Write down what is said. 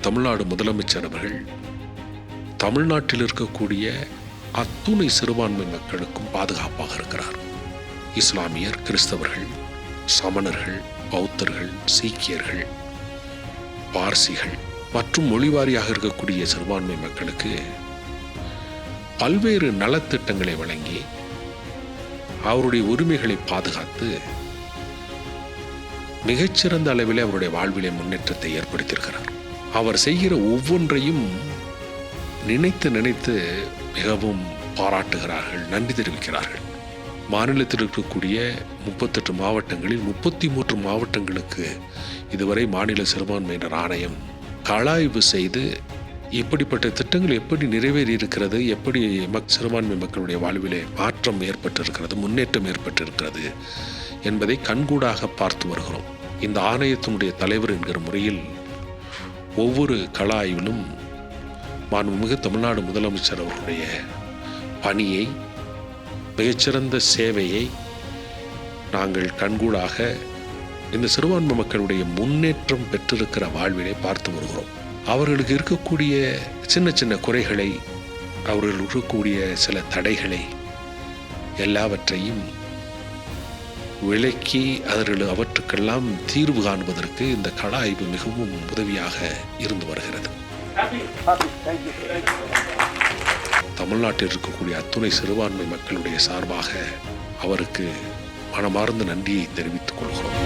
தமிழ்நாடு முதலமைச்சர் அவர்கள் தமிழ்நாட்டில் இருக்கக்கூடிய அத்துணை சிறுபான்மை மக்களுக்கும் பாதுகாப்பாக இருக்கிறார். இஸ்லாமியர் கிறிஸ்தவர்கள் சமணர்கள் பௌத்தர்கள் சீக்கியர்கள் பார்சிகள் மற்றும் மொழிவாரியாக இருக்கக்கூடிய சிறுபான்மை மக்களுக்கு பல்வேறு நலத்திட்டங்களை வழங்கி அவருடைய உரிமைகளை பாதுகாத்து மிகச்சிறந்த அளவிலே அவருடைய வாழ்விலே முன்னேற்றத்தை ஏற்படுத்தியிருக்கிறார். அவர் செய்கிற ஒவ்வொன்றையும் நினைத்து நினைத்து மிகவும் பாராட்டுகிறார்கள் நன்றி தெரிவிக்கிறார்கள். மாநிலத்தில் இருக்கக்கூடிய முப்பத்தெட்டு மாவட்டங்களில் முப்பத்தி மூன்று மாவட்டங்களுக்கு இதுவரை மாநில சிறுபான்மையினர் ஆணையம் கலாய்வு செய்து இப்படிப்பட்ட திட்டங்கள் எப்படி நிறைவேறி இருக்கிறது எப்படி மக் சிறுபான்மை மக்களுடைய வாழ்விலே மாற்றம் ஏற்பட்டிருக்கிறது முன்னேற்றம் ஏற்பட்டிருக்கிறது என்பதை கண்கூடாக பார்த்து வருகிறோம். இந்த ஆணையத்தினுடைய தலைவர் என்கிற முறையில் ஒவ்வொரு கள ஆய்விலும் மாண்புமிகு தமிழ்நாடு முதலமைச்சர் அவருடைய பணியை மிகச்சிறந்த சேவையை நாங்கள் கண்கூடாக இந்த சிறுபான்மை மக்களுடைய முன்னேற்றம் பெற்றிருக்கிற வாழ்விலை பார்த்து வருகிறோம். அவர்களுக்கு இருக்கக்கூடிய சின்ன சின்ன குறைகளை அவர்கள் இருக்கக்கூடிய சில தடைகளை எல்லாவற்றையும் விளக்கி அவர்கள் அவற்றுக்கெல்லாம் தீர்வு காண்பதற்கு இந்த கள ஆய்வு மிகவும் உதவியாக இருந்து வருகிறது. தமிழ்நாட்டில் இருக்கக்கூடிய அத்துணை சிறுபான்மை மக்களுடைய சார்பாக அவருக்கு மனமார்ந்த நன்றியை தெரிவித்துக் கொள்கிறோம்.